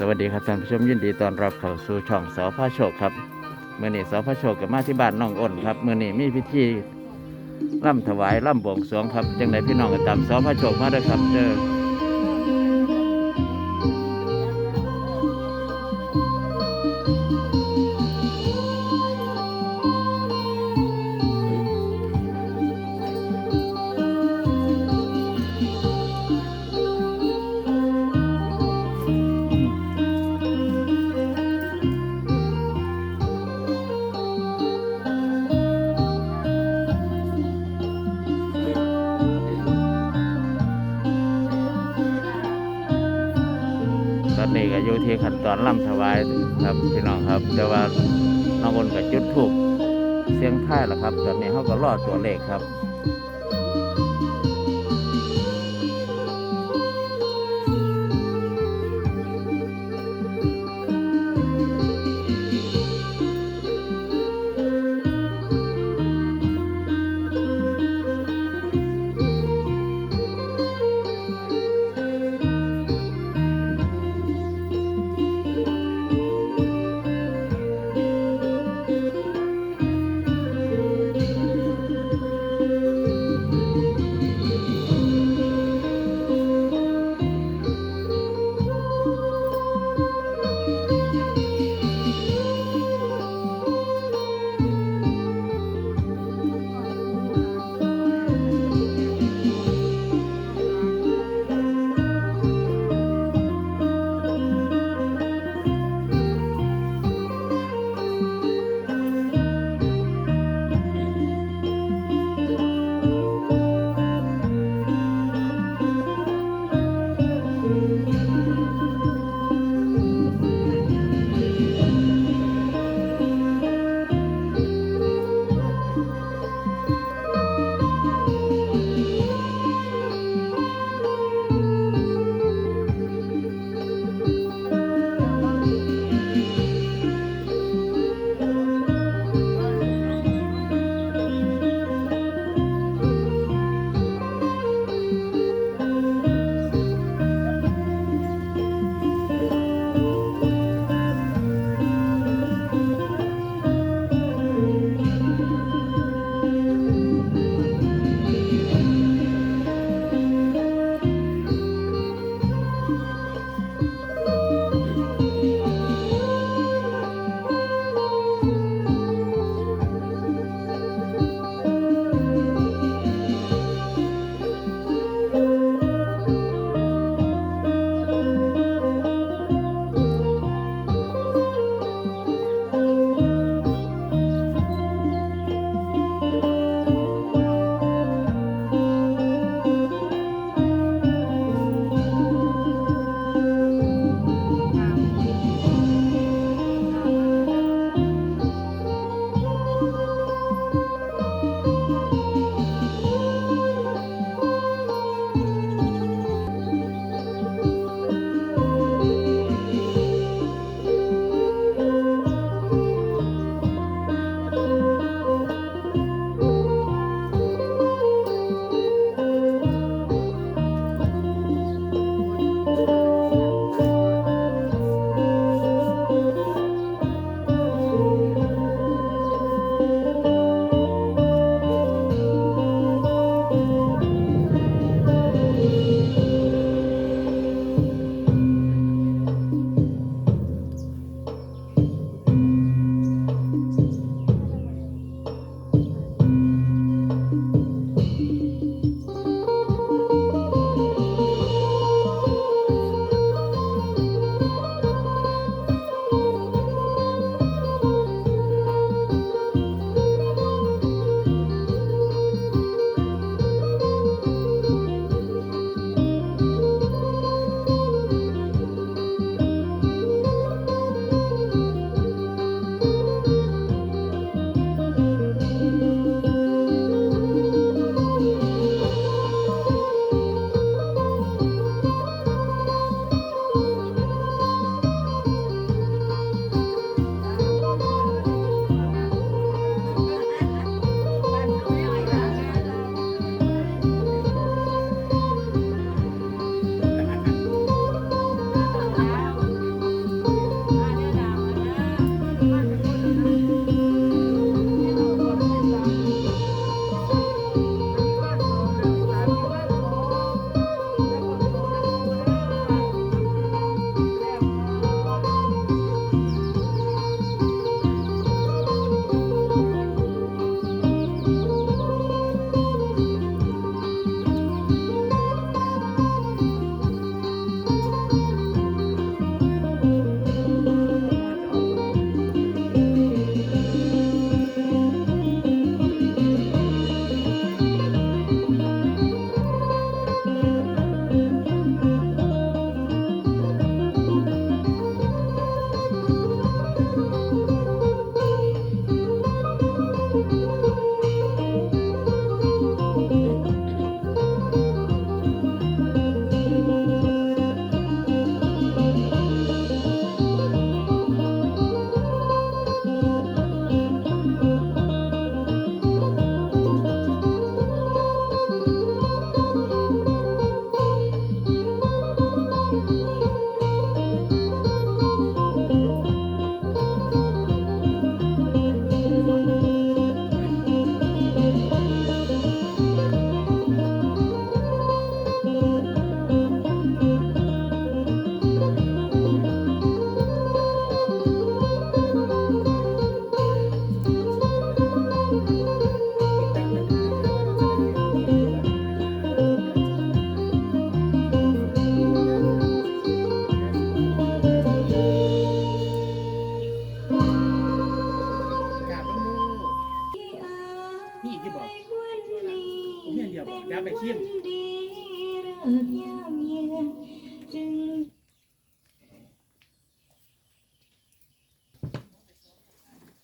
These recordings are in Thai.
สวัสดีครับท่านผู้ชมยินดีต้อนรับเข้าสู่ช่องสอพระโชคครับเมื่อนี้สอพระโชคกับมาที่บ้านน้องอ้นครับเมื่อนี้มีพิธีร่ำถวายร่ำบวงสรวงครับจังไดพี่น้องก็ตามสอพระโชคมาด้วยครับเด้อ ขั้นตอนล่ำถวายครับพี่น้องครับ แต่ว่าน้องอ้นก็จุดถูกเสียงท้ายแล้วครับ ตอนนี้เขาก็รอดตัวเลขครับ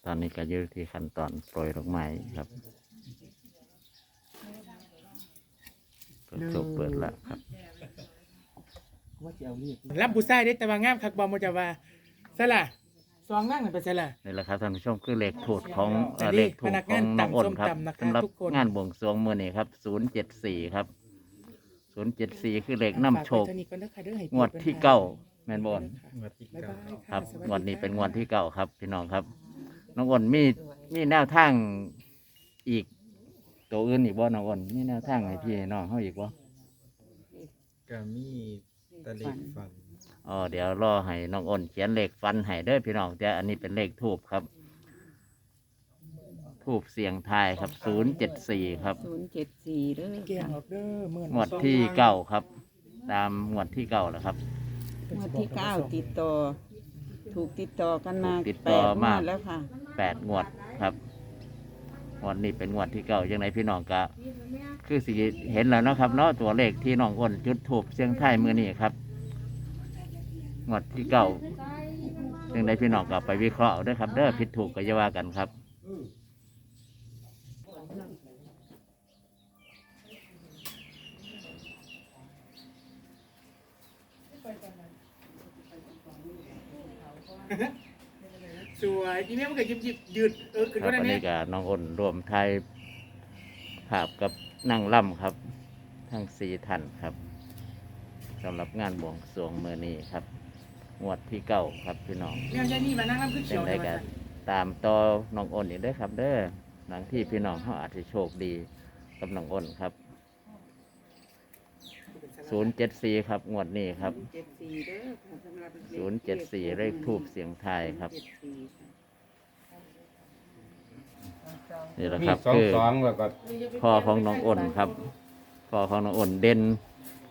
ตอนนี้ก็อยู่ที่ขั้นตอนโปรยดอกไม้ครับ เปิดโชคเปิดแล้วครับรับผู้ชายได้แต่ว่างามคักบ่บ่จะว่าซะล่ะซองนั่งนั่นไปซะล่ะนี่แหละครับท่านผู้ชมคือเลขถูกของเอ่ออันนี้เลขถูกพนักของงานน้องอ้นครับตำส้มตำนะคะสำหรับทุกคนงานบวงสรวงมื้อนี้ครับ074ครับ074คือเลขนำโชคฝากไว้เท่านี้ก่อนเด้อค่ะเด้อให้งวดที่เก้าแม่นบอลบ๊ายบายะครับสสดีงวดนี้ค่ะเป็นงวดที่เก้าครับพี่น้องครับ น้องอ้นมีมีแนวทางอีก ตัวอื่นอีกบ่น้องอ้นมีแนวทางให้พี่ให้น้องเขาอีกบ่ก็มีตะเลกฟันอ๋อเดี๋ยวรอให้น้องอ้นเขียนเลขฟันให้เด้อพี่น้องแต่อันนี้เป็นเลขทูบครับทูบเสียงทายครับศูนย์เจ็ดสี่ครับ ศูนย์เจ็ดสี่เด้อเกี่ยงค่ะออกเด้อมื้องวดที่เก้าครับ ตามงวดที่เก้าแล้วครับ งวดที่เก้าติดต่อ ถูกติดต่อกันมาถูกติดแปต่อดงมาวดแล้วค่ะ แปดงวดครับงวดนี้เป็นงวดที่เก้ายังไงพี่น้องกะคือสิเห็นแล้วนะครับเนาะตัวเลขที่น้องอ้นจุดถูกเสียงไทยมือนี้ครับงวดที่เก้ายังไงพี่น้องก็ไปวิเคราะห์ด้วยครับ เด้อผิดถูกก็จะว่ากันครับ สวยอีเมลมันก็หยิบยืดเออขึ้นครับก็ได้อันนี้ก็น้องอ้นรวมไทยภาพกับนั่งล่ำครับ ทั้งสี่ท่านครับสำหรับงานบวงสรวงเมื่อนี้ครับ งวดที่เก้าครับพี่น้อง แม่ยายนี่มานั่งน้ำขึ้นเป็เขียวได้เลยกันตามต่อน้องอ้นอีกเด้อครับ เด้อหลังที่พี่น้องเขาอาจจะโชคดีกับน้องอ้นครับ ศูนย์เจ็ดสี่ครับงวดนี้ครับ เจ็ดสี่เด้อค่ะสำหรับศูนย์เจ็ดสี่เลขทูบเสียงไทายครับ เจ็ดสี่ค่ะนี่แหละมีครับสองคือสองแล้วก็พ่อของน้องอ้นครับพ่อของน้องอ้นเด่น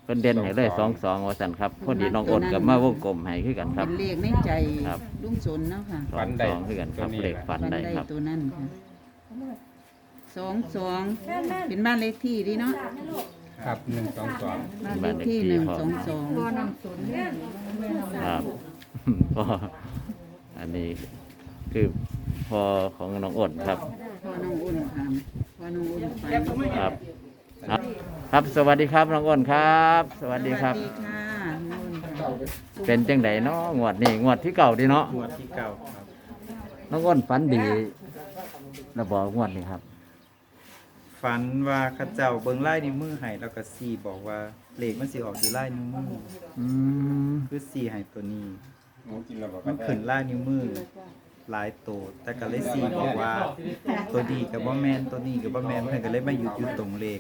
เพิ่นเด่นให้เลยสองสองว่าสันครับพอดีน้องอ้นกับมาวงกลมให้คือกันครับเป็นเลขในใจครับ ลุงสนเนาะค่ะสองสองคือกันครับเลขฟันฟันได้ได้ครับ ตัวนั่นค่ะสองสองเป็นบ้านเลขที่ดีเนาะ ครับหนึ่งสองสองบ้านเลขที่หนึ่งสองสองครับก็อันนี้คือพ่อของน้องอ้นครับ พ่อน้องอุ่นค่ะพ่อน้องอุ่นฝันครับ ครับ ครับสวัสดีครับน้องอ้นครับ สวัสดีครับ สวัสดีค่ะน้องอุ่นค่ะเป็นจังไดเนาะงวดนี้งวดที่เก่าดีเนาะงวดที่เก้าครับน้องอ้นฝันดีระบอกงวดนี้ครับ ฝันว่าเข้าเจ้าเบิ่งไล่นิ้วมือให้แล้วก็สี่บอกว่าเลขมันสิออกอยู่ไล่นิ้วมืออืมคือสี่ให้ตัวนี้หมูกินแล้วบอกมันขึ้นไล่นิ้วมือหลายโตวแต่ก็เลยสี่บอกว่า ตัวดีกับบ่แมนตัวนี้กับบ่แมนเพิ่นก็เลยมาหยุดอยู่ตรงเลข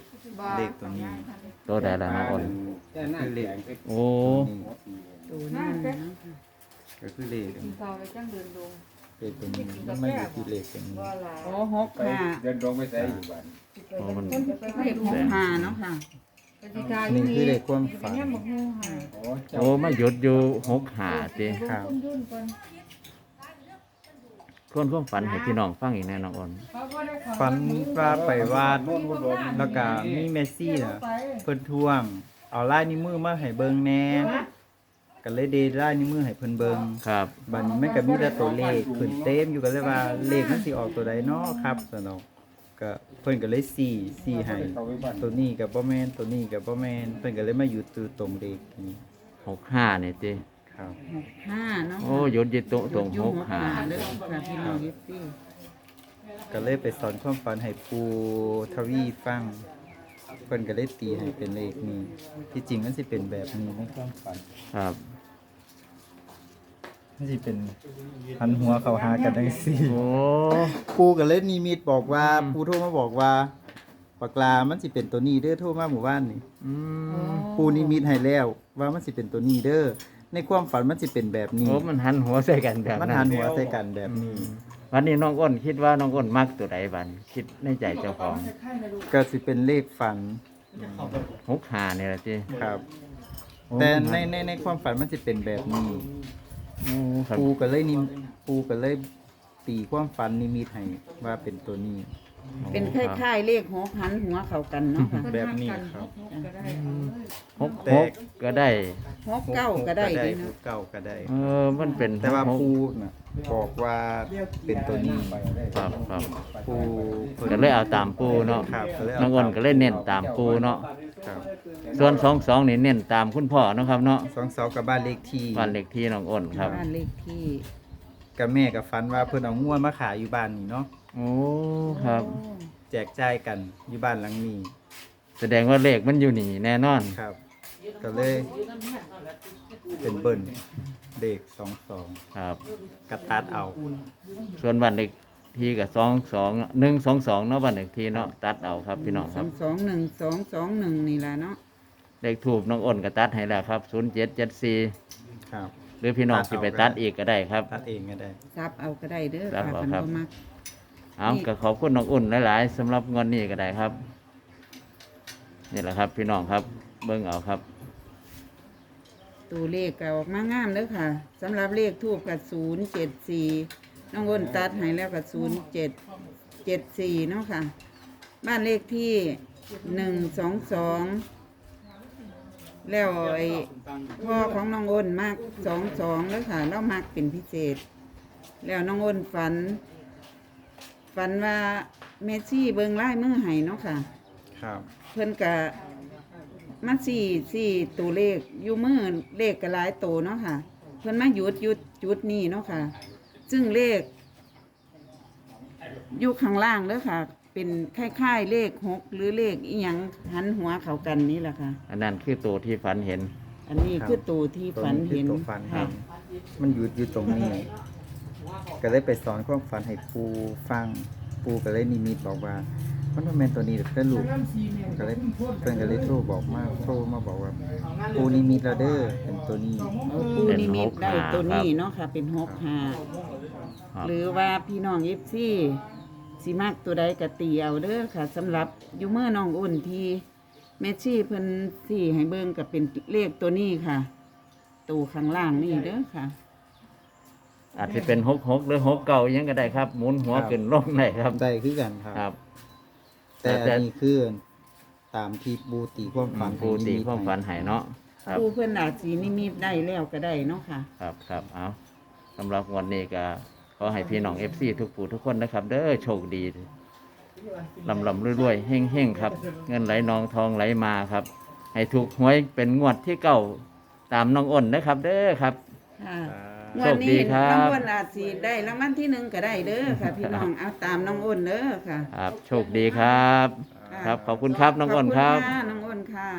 เลขตัวนี้ตัวใดล่ะน้องอ้นคือเหล็กโอ้นี่ตัวนั่นนะก็คือเลขอันนี้ เลขตัวนี้มันมาอยู่ที่เลขตัวนี้โอ้หกไปห้าเดินลงไปใส่อยู่บ้านโอ้มัน เลขหกห้าเนาะค่ะนี่คือเลขความฝันโอ้เจ้าโอ้มาหยุดอยู่หกหาติครับคนความฝันให้พี่น้องฟังอีกแน่น้องอ้นฝันว่าไปวาดแล้วก็มีเมสซี่น่ะ เพิ่นทวง เอาลายนิ้วมือมาให้เบิ่งแหน่ ก็เลยเดลายนิ้วมือให้เพิ่นเบิ่งครับ บัดนี้มันก็มีแต่ตัวเลขขึ้นเต็มอยู่ก็เลยว่าเลขมันสิออกตัวใดเนาะครับสนอกก็เพิ่นก็เลยสี่สี่ให้เขาไปบ้านตัวนี้ก็บ่แม่นตัวนี้ก็บ่แม่นเพิ่นก็เลยมาอยู่ตัวตรงเลขนี้หกห้านี่ติครับ หกห้าเนาะโอ้หยุดอยึดโตะตรงอหยู่กหาเลยค่ะพี่น้องยิปซี่ก็เลยไปสอนความฝันให้ปูทวีฟังเพิ่นก็เลยตีให้เป็นเลขนี้ที่จริงมันสิเป็นแบบนี้ในความฝันครับมันสิเป็นหันหัวเข้าหากันจังซี่โอ้ปูก็เลยนิมิตบอกว่าปูโทรมาบอกว่าปากลามันสิเป็นตัวนี้เด้อโทรมาหมู่บ้านนี่อืมปูนิมิตให้แล้ว ว่ามันสิเป็นตัวนี้เด้อในความฝันมันสิเป็นแบบนี้โอ้มันหันหัวใส่กันแบบมันนั้นหันหัวใส่กันแบบนี้ วันนี้น้องอ้นคิดว่าน้องอ้นมักตัวใดบันคิดในใจเจ้าของก็สิเป็นเลขฝันหกหาเนี่ยละจีครับ แต่ในในในความฝันมันสิเป็นแบบนี้ครับปูก็เลยนิมปูก็เลยตีความฝันนิมิตให้ว่าเป็นตัวนี้ เป็นคล้ายๆเลขหกหันหัวเข้ากันเนาะค่ะแบบนี้ครับหกแตหกกก็ได้หกเก้าก็ได้หดีหเนาะกเก้าก็ได้ เออมันเป็นแต่ว่าหกปูน่ะ บอกว่าเป็นตัวนี้ครับครับปูพิ่นก็เลยเอาตามปูเนาะครับก็เลยน้องอ้นก็เลยเน้นตามปูเนาะครับส่วนสองสองนี่เน้นตามคุณพ่อเนาะครับเนาะสองเสากับบ้านเลขที่บ้านเลขที่น้องอ้นครับบ้านเลขที่กับแม่กับฟันว่าเพิ่นเอาง่วนมาขายอยู่บ้านนี่เนาะโอ้ครับ แจกจ่ายกันอยู่บ้านหลังนี้แสดงว่าเลขมันอยู่นี่แน่นอนครับ ก็เลย เป็นเบิ้ลเด็กสองสองครับ กระตัดเอา ส่วนบ้านเลขที่กับสองสองหนึ่งสองสองเนาะบ้านเลขที่เนาะตัดเอาครับพี่น้องสครัอบงสองหนึ่งสองสองหนึ่งนี่ล่ะเนาะเลขถูกน้องอ้นก็ตัดให้แล้วครับศูนย์เจ็ดเจ็ดสี่ครับ หรือพี่น้องสิไปตัดอีกก็ได้ครับ ตัดเองก็ได้ซับเอาก็ได้เด้อซับค่ะเอาคันครับบ่มักเอานี่ก็ขอบคุณน้องอุ่นหลายๆสำหรับงอนนี้ก็ได้ครับ นี่แหละครับ พี่น้องครับ เบิ่งเอาครับ ตัวเลขก็ออกมางามเด้อค่ะสำหรับเลขทูบกับศูนย์เจ็ดสี่น้องอ้นตัดให้แล้วกับศูนย์เจ็ดเจ็ดสี่เนาะค่ะ บ้านเลขที่หนึ่งสองสองแล้วไอ้พ่อของน้องอ้นมากสองสองแล้วค่ะแล้วมากเป็นพิเศษ แล้วน้องอ้นฝัน ฝันว่าเมซี่เบิงไล่มือให้เนาะค่ะ ครับ เพิ่นกะ มาสี่สี่ตัวเลขอยู่มือเลขกระหลายตัวเนาะค่ะ เพิ่นมาหยุดหยุดจุดนี่เนาะค่ะ ซึ่งเลขอยู่ข้างล่างเด้อค่ะ เป็นคล้ายๆเลขหกหรือเลขอีหยังหันหัวเข้ากันนี่แหละค่ะ อันนั้นคือตัวที่ฝันเห็น อันนี้คือตัวที่ตัวฝันนี้คือเห็นตัวฝันค่ะเห็นมันอยู่อยู่ตรงนี้ ก็เลยไปสอนความฝันให้ปูฟัง ปูก็เลยนิมิตบอกว่า มันบ่แม่นตัวนี้เด้อเด้อลูกก็เลยเพิ่นก็เลยโทรบอกมาโทรมาบอกว่าปูนิมิตแล้วเด้อเป็นตัวนี้เอาปูนิมิตได้ตัวนี้เนาะค่ะ เป็นหกห้าครับหรือว่าพี่น้องเอฟซีสิมากตัวใดกะตีเอาเด้อค่ะสำหรับอยู่เมื่อน้องอุ่นที่แมชชี่เพิ่นสี่ให้เบิ่งกับเป็นเลขตัวนี้ค่ะ ตัวข้างล่างนี่เด้อค่ะ อาจจะเป็นหกหกหรือหกเก่ายังก็ได้ครับหมุนหัวครับขึ้นลงได้ครับได้คือกันครับครับ แต่แต่อันนี้คือตามที่ปูตีความฝันปูตีความฝันให้เนาะครับ ผู้เพิ่นอาจสีนิมิตได้แล้วก็ได้เนาะค่ะ ครับครับเอาสำหรับวันนี้ก็ขอให้พี่น้องเอฟซีทุกผู้ทุกคนนะครับ เด้อโชคดีลำลำรวยๆเฮ่งเฮ่งๆครับ เงินไหลนองทองไหลมาครับ ให้ถูกหวยเป็นงวดที่เก้าตามน้องอ้นนะครับ เด้อครับ ค่ะโชวันคดีนี้ครับน้องอ้นอาจสีได้รางวัลที่หนึ่งก็ได้เด้อค่ะ พี่น้องเอาตามน้องอ้นเด้อค่ะ ครับ โชคดีครับ ครับ ขอบคุณครับ น้องอ้นครับ ขอบคุณค่ะน้องอ้นค่ะ